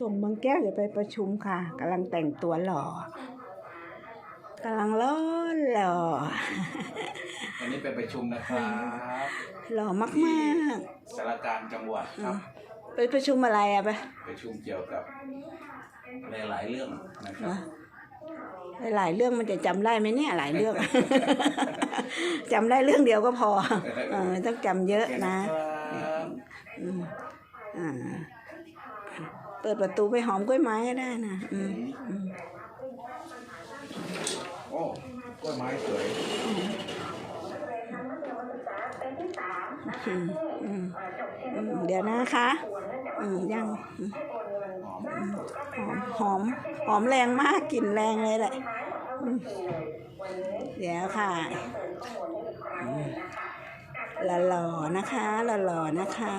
ส่งบางแก้วจะไปประชุมค่ะกำลังแต่งตัวหล่อกำลังร้อนหล่อวันนี้ไปประชุมนะครับหล่อมากที่ๆสารกลารจังหวัดครับไปประชุมอะไรอะไปประชุมเกี่ยวกับหลายๆเรื่องนะครับ หลายๆเรื่องมันจะจำได้ไหมเนี่ยหลายเรื่อง จำได้เรื่องเดียวก็พอเออไม่ต้องจำเยอะนะครับอืมอ่า เปิดประตูไปหอมกล้วยไม้ก็ได้นะอืมอืมโอ้กล้วยไม้สวย อืมอืมอืมเดี๋ยวนะคะอืมยังอืมหอมหอม หอม หอมแรงมากกลิ่นแรงเลยแหละอืมเดี๋ยวค่ะหล่อๆนะคะหล่อๆนะคะ